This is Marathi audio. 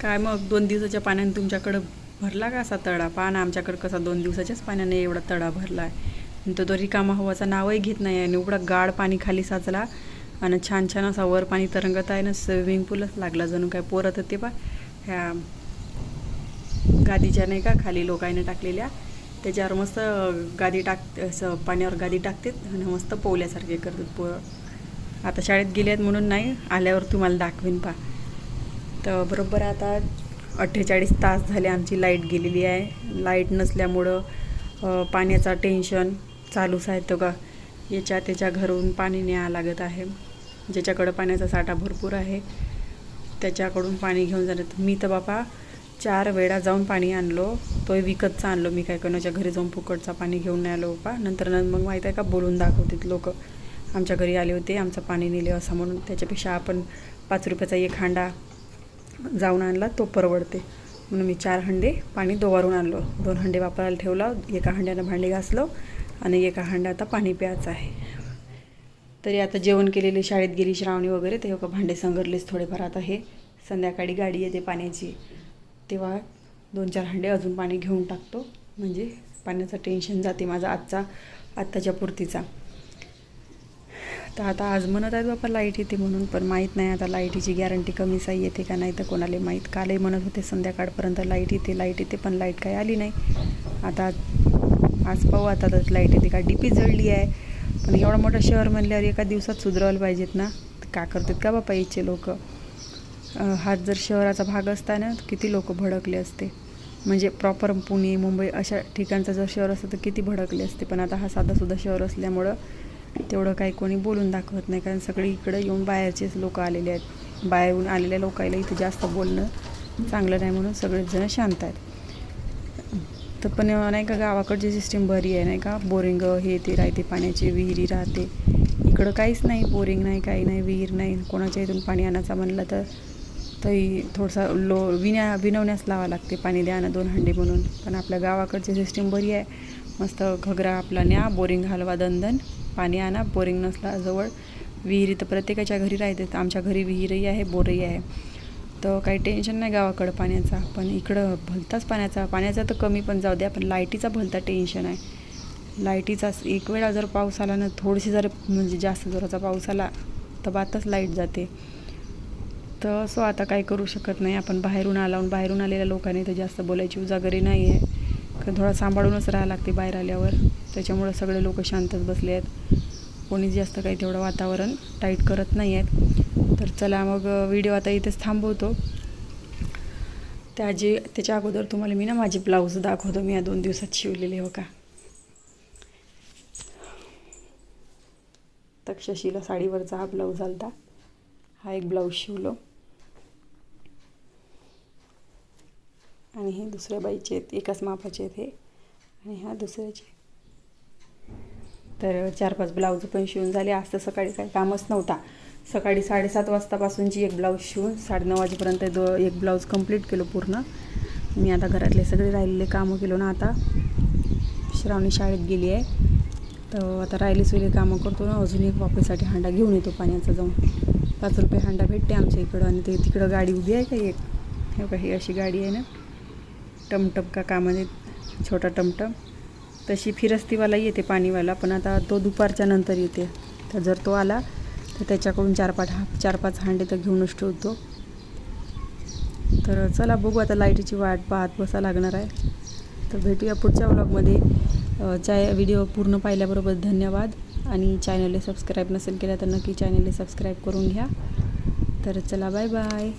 काय मग दोन दिवसाच्या पाण्याने तुमच्याकडं भरला का असा तळा पान आमच्याकडं कसा दोन दिवसाच्याच पाण्याने एवढा तळा भरला आहे तो तो रिकामा हवाचा नावही घेत नाही आणि एवढा गाढ पाणी खाली साचला आणि छान छान असा वर पाणी तरंगत आहे ना स्विमिंग पूलच लागला जणू काय पोरत होते पा ह्या गादीच्या नाही का खाली लोकांनी टाकलेल्या. त्याच्यावर मस्त गादी टाक असं पाण्यावर गादी टाकतात आणि मस्त पोवल्यासारखे करतात पोरं. आता शाळेत गेले आहेत म्हणून नाही आल्यावर तुम्हाला दाखवीन पा तर बरोबर आता अठ्ठेचाळीस तास झाले आमची लाइट गेलेली आहे. लाइट नसल्यामुळं पाण्याचा टेन्शन चालूच आहे तो का. याच्या त्याच्या घरून पाणी न्यावं लागत आहे. ज्याच्याकडं पाण्याचा साठा भरपूर आहे त्याच्याकडून पाणी घेऊन जाणार मी तर बापा चार वेळा जाऊन पाणी आणलो. तो विकतचा आणलो मी. काय कोणाच्या घरी जाऊन फुकटचा पाणी घेऊन नाही आलो बापा. नंतर न मग माहीत आहे का बोलून दाखवतात लोक. आमच्या घरी आले होते आमचं पाणी नेले असं म्हणून. त्याच्यापेक्षा आपण पाच रुपयाचा एक हांडा जाऊन आणला तो परवडते. म्हणून मी चार हंडे पाणी दोवारून आणलो. दोन हंडे वापरायला ठेवला एका हंड्यानं भांडे घासलो आणि एका हंड्या आता पाणी प्यायचं आहे. तरी आता जेवण केलेले शाळेत गेली श्रावणी वगैरे ते का भांडे संगरलेच थोडेफार. आता हे संध्याकाळी गाडी येते पाण्याची. तेव्हा दोन चार हंडे अजून पाणी घेऊन टाकतो. म्हणजे पाण्याचं टेन्शन जाते माझा आजचा आत्ताच्या पुरतीचा. तर आता आज म्हणत आहेत बाबा लाइट येते म्हणून पण माहीत नाही आता लाईटीची गॅरंटी कमी साई येते का नाही तर कोणाला माहीत. कालही म्हणत होते संध्याकाळपर्यंत लाइट येते लाइट येते पण लाइट काही आली नाही. आता आज पाहू आता तर लाइट येते का? डीपी जळली आहे. पण एवढं मोठं शहर म्हणल्यावर एका दिवसात सुधरवायला पाहिजेत ना? का करतात का बापा इथचे लोक? हा जर शहराचा भाग असता ना तर किती लोक भडकले असते. म्हणजे प्रॉपर पुणे मुंबई अशा ठिकाणचं जर शहर असतं तर किती भडकले असते. पण आता हा साधासुद्धा शहर असल्यामुळं तेवढं काही कोणी बोलून दाखवत नाही कारण सगळे इकडं येऊन बाहेरचेच लोक आलेले आहेत. बाहेरून आलेल्या लोकायला इथं जास्त बोलणं चांगलं नाही म्हणून सगळेजण शांत आहेत. तर पण नाही का गावाकडची सिस्टीम बरी आहे नाही का? बोरिंग हे ते राहते पाण्याची विहिरी राहते. इकडं काहीच नाही बोरिंग नाही काही नाही विहीर नाही. कोणाच्या इथून पाणी आणायचं म्हणलं तर तरी थोडासा लो विण्या विनवण्यास लावा लागते पाणी द्या ना दोन हंडी म्हणून. पण आपल्या गावाकडची सिस्टीम बरी आहे. मस्त घगरा आपला न्या बोरिंग हलवा दंदन. पाणी आणा बोरिंग नसला जवळ. विहिरी तर प्रत्येकाच्या घरी राहते तर आमच्या घरी विहीरही आहे बोरही आहे. तर काही टेन्शन नाही गावाकडं पाण्याचा. पण इकडं भलताच पाण्याचा. पाण्याचा तर कमी पण जाऊ द्या पण लाईटीचा भलता टेन्शन आहे. लाईटीचा एक वेळा जर पाऊस आला ना थोडीशी जर म्हणजे जास्त जोराचा पाऊस आला तर बातच लाइट जाते. तर असं आता काय करू शकत नाही. आपण बाहेरून आलावून बाहेरून आलेल्या लोकांनी तर जास्त बोलायची उजागरी नाही आहे कारण थोडा सांभाळूनच राहावं लागते बाहेर आल्यावर. त्याच्यामुळं सगळे लोक शांतच बसले आहेत. कोणी जास्त काही तेवढं वातावरण टाईट करत नाही आहेत. तर चला मग व्हिडिओ आता इथेच थांबवतो. त्या जे त्याच्या अगोदर तुम्हाला मी ना माझी ब्लाऊज दाखवतो. मी या दोन दिवसात शिवलेले हो का? तक्षशिला साडीवरचा हा ब्लाऊज आलता. हा एक ब्लाऊज शिवलो. आणि हे दुसऱ्या बाईचे आहेत एकाच मापाचे आहेत हे. आणि हा दुसऱ्याचे तर चार पाच ब्लाऊज पण शिवून झाले. आज तर सकाळी काही कामच नव्हता. सकाळी साडेसात वाजतापासूनची एक ब्लाऊज शिवून साडेनऊ वाजेपर्यंत दो एक ब्लाऊज कंप्लीट केलो पूर्ण. मी आता घरातले सगळे राहिलेले कामं केलो ना आता. श्रावणी शाळेत गेली आहे. तर आता राहिली सुली कामं करतो ना. अजून एक वापरीसाठी हांडा घेऊन येतो पाण्याचा जाऊन. पाच रुपये हांडा भेटते आमच्या इकडं आणि ते तिकडं गाडी उभी आहे का एक? हे का ही अशी गाडी आहे ना. टमटम का कामाने छोटा टमटम. तशी फिरस्तीवाला येते पाणीवाला. पण आता तो दुपारच्या नंतर येते. तर जर तो आला तर त्याच्याकडून चार पाच हा चार पाच हांडे तर घेऊनच ठेवतो तर चला बघू आता लाईटीची वाट पाहत बसा लागणार आहे. तर भेटूया पुढच्या व्लॉगमध्ये. चाय व्हिडिओ पूर्ण पाहिल्याबरोबर धन्यवाद. आणि चॅनलला सबस्क्राईब नसेल केला तर नक्की चॅनलला सबस्क्राईब करून घ्या. तर चला बाय बाय.